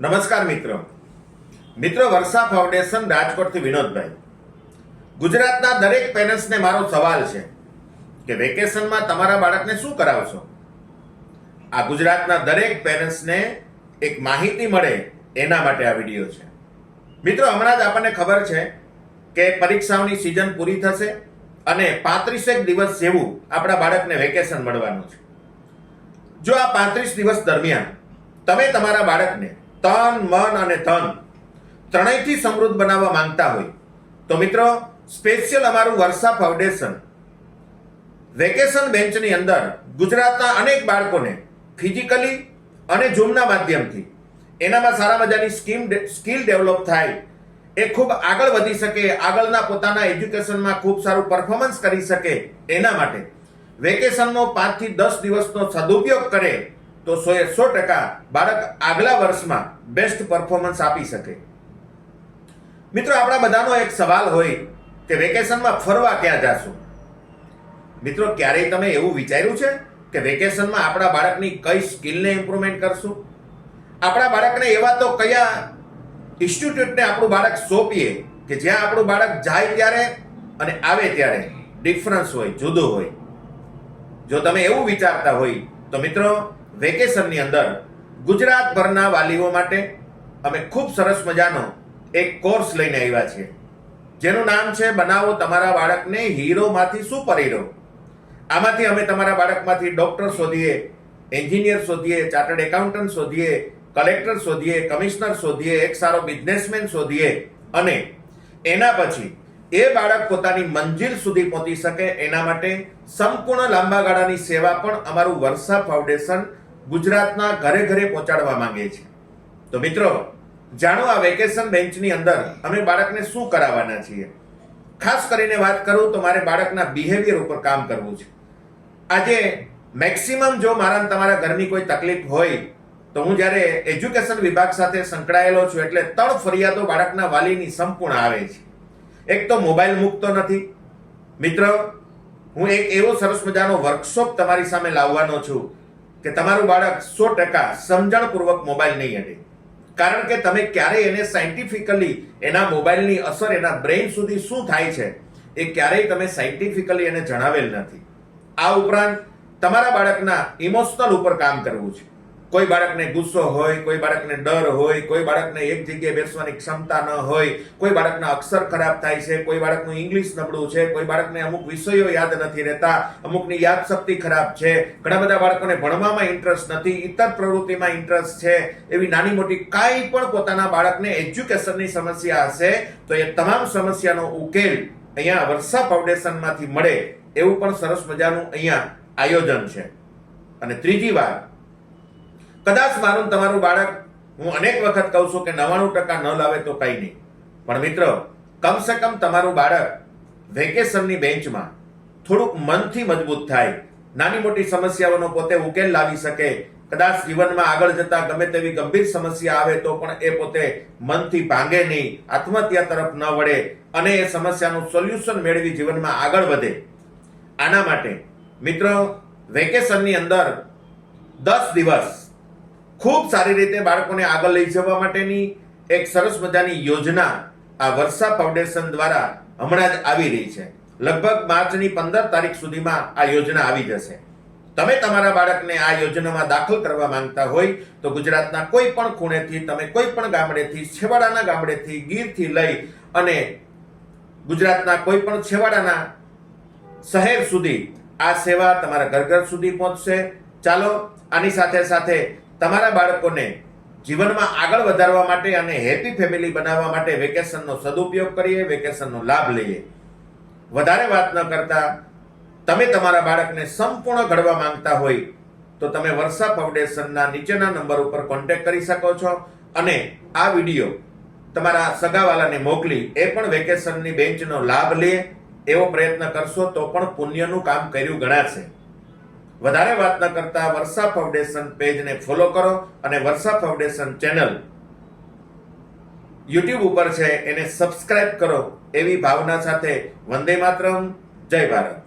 નમસ્કાર મિત્રો. મિત્રો વર્ષા ફાઉન્ડેશન રાજકોટથી વિનોદભાઈ. ગુજરાતના દરેક પેરેન્ટ્સને મારો સવાલ છે કે વેકેશનમાં તમારા બાળકને શું કરાવશો? આ ગુજરાતના દરેક પેરેન્ટ્સને એક માહિતી મળે એના માટે આ વીડિયો છે. મિત્રો, હમણાં જ આપણને ખબર છે કે પરીક્ષાઓની સિઝન પૂરી થશે અને પાંત્રીસેક દિવસ જેવું આપણા બાળકને વેકેશન મળવાનું છે. જો આ પાંત્રીસ દિવસ દરમિયાન તમે તમારા બાળકને તન, મન અને ધન ત્રણેયથી સમૃદ્ધ બનાવવા માંગતા હોય. તો મિત્રો સ્પેશિયલ અમારું વર્ષા ફાઉન્ડેશન વેકેશન બેન્ચની અંદર ગુજરાતના અનેક બાળકોને ફિઝિકલી અને ઝૂમના માધ્યમથી એનામાં સારા મજાની સ્કીમ સ્કિલ ડેવલપ થાય. એ ખૂબ આગળ વધી શકે, આગળના પોતાના એજ્યુકેશનમાં ખૂબ સારું પરફોર્મન્સ કરી શકે એના માટે. વેકેશનનો પાંચથી દસ દિવસનો સદુપયોગ કરે તો સો એ સો ટકા બાળક આગલા વર્ષમાં બેસ્ટ પરફોર્મન્સ આપી શકે. મિત્રો, આપણા બધાનો એક સવાલ હોય કે વેકેશનમાં ફરવા ક્યાં જાશું? મિત્રો, ક્યારેય તમે એવું વિચાર્યું છે કે વેકેશનમાં આપણા બાળકની કઈ સ્કિલને ઇમ્પ્રુવમેન્ટ કરશું? આપણા બાળકને એવા તો કયા ઇન્સ્ટિટ્યૂટને આપણું બાળક સોંપીએ કે જ્યાં આપણું બાળક જાય ત્યારે અને આવે ત્યારે ડિફરન્સ હોય, જુદો હોય. જો તમે એવું વિચારતા હોય, તો મિત્રો વેકેશનની અંદર ગુજરાતભરના વાલીઓ માટે અમે ખૂબ સરસ મજાનો એક કોર્સ લઈને આવ્યા છીએ. જેનું નામ છે બનાવો તમારા બાળકને હીરોમાંથી સુપર હીરો આમાંથી અમે તમારા બાળકમાંથી ડોક્ટર શોધીએ, એન્જિનિયર શોધીએ, ચાર્ટર્ડ એકાઉન્ટન્ટ શોધીએ, કલેક્ટર શોધીએ, કમિશનર શોધીએ, એક સારો બિઝનેસમેન શોધીએ અને એના પછી એ બાળક પોતાની મંજિલ સુધી પહોંચી શકે, એના માટે સંપૂર્ણ લાંબા ગાળાની સેવા પણ અમારું વર્ષા ફાઉન્ડેશન ગુજરાતના ઘરે ઘરે પહોંચાડવા માંગે છે તો મિત્રો, જાણો આ વેકેશન બેન્ચની અંદર અમે બાળકને શું કરાવવાના છીએ? ખાસ કરીને વાત કરું તો મારે બાળકના બિહેવિયર ઉપર કામ કરવું છે. આજે મેક્સિમમ જો મારા તમારા ઘરની કોઈ તકલીફ હોય, તો હું જ્યારે એજ્યુકેશન વિભાગ સાથે સંકળાયેલો છું એટલે ત્રણ ફરિયાદો બાળકના વાલીની સંપૂર્ણ આવે છે. એક તો મોબાઈલ મૂકતો નથી. મિત્ર, હું એક એવો સરસ મજાનો વર્કશોપ તમારી સામે લાવવાનો છું કે તમારું બાળક સો ટકા સમજણપૂર્વક મોબાઈલ નહીં અડે. કારણ કે તમે ક્યારેય એને સાયન્ટિફિકલી એના મોબાઈલની અસર, એના બ્રેઇન સુધી શું થાય છે, એ ક્યારેય તમે સાયન્ટિફિકલી એને જણાવેલ નથી. આ ઉપરાંત તમારા બાળકના ઇમોશનલ ઉપર કામ કરવું છે. કોઈ બાળકને ગુસ્સો હોય, કોઈ બાળકને ડર હોય, કોઈ બાળકને એક જગ્યાએ બેસવાની ક્ષમતા ન હોય, કોઈ બાળકના અક્ષર ખરાબ થાય છે, કોઈ બાળકનું ઇંગ્લિશ નબળું છે, કોઈ બાળકને અમુક વિષયો યાદ નથી રહેતા, અમુકની યાદશક્તિ ખરાબ છે. ઘણા બધા બાળકોને ભણવામાં ઇન્ટરેસ્ટ નથી ઇતર પ્રવૃત્તિમાં ઇન્ટરેસ્ટ છે. એવી નાની મોટી કાંઈ પણ પોતાના બાળકને એજ્યુકેશનની સમસ્યા હશે, તો એ તમામ સમસ્યાનો ઉકેલ અહીંયા વર્ષા ફાઉન્ડેશનમાંથી મળે એવું પણ સરસ મજાનું અહીંયા આયોજન છે. અને ત્રીજી વાત કદાચ મારું તમારું બાળક, હું અનેક વખત કહું છું કે નવાણું ટકા ન લાવે તો કંઈ નહીં. પણ મિત્રો, કમસે કમ તમારું બાળક વેકેશનની બેન્ચમાં થોડુંક મનથી મજબૂત થાય. નાની મોટી સમસ્યાઓનો પોતે ઉકેલ લાવી શકે. કદાચ જીવનમાં આગળ જતા ગમે તેવી ગંભીર સમસ્યા આવે તો પણ એ પોતે મનથી ભાંગે નહીં, આત્મહત્યા તરફ ન વળે અને એ સમસ્યાનું સોલ્યુશન મેળવી જીવનમાં આગળ વધે. આના માટે, મિત્રો, વેકેશનની અંદર દસ દિવસ ખૂબ સારી રીતે બાળકોને આગળ લઈ જવા માટેની એક સરસ મજાની યોજના આ વર્ષા ફાઉન્ડેશન દ્વારા હમણાં જ આવી રહી છે. લગભગ માર્ચની પંદર તારીખ સુધીમાં આ યોજના આવી જશે. તમે તમારા બાળકને આ યોજનામાં દાખલ કરવા માંગતા હોય તો ગુજરાતના કોઈ પણ ખૂણેથી, તમે કોઈ પણ ગામડેથી, છેવાડાના ગામડેથી, ગીરથી લઈ અને ગુજરાતના કોઈ પણ છેવાડાના શહેર સુધી આ સેવા તમારા ઘર ઘર સુધી પહોંચશે. ચાલો, આની સાથે સાથે તમારા બાળકોને જીવનમાં આગળ વધારવા માટે અને હેપી ફેમિલી બનાવવા માટે વેકેશનનો સદુપયોગ કરીએ, વેકેશનનો લાભ લઈએ. વધારે વાત ન કરતા, તમે તમારા બાળકને સંપૂર્ણ ઘડવા માંગતા હોય તો તમે વર્ષા ફાઉન્ડેશનના નીચેના નંબર ઉપર કોન્ટેક્ટ કરી શકો છો અને આ વીડિયો તમારા સગાવાલાને મોકલી એ પણ વેકેશનની બેન્ચનો લાભ લે એવો પ્રયત્ન કરશો તો પણ પુણ્યનું કામ કર્યું ગણાશે. વધારે વાત ન કરતા વર્ષા ફાઉન્ડેશન પેજને ફોલો કરો અને વર્ષા ફાઉન્ડેશન ચેનલ યુટ્યુબ ઉપર છે એને સબસ્ક્રાઇબ કરો એવી ભાવના સાથે વંદે માતરમ, જય ભારત.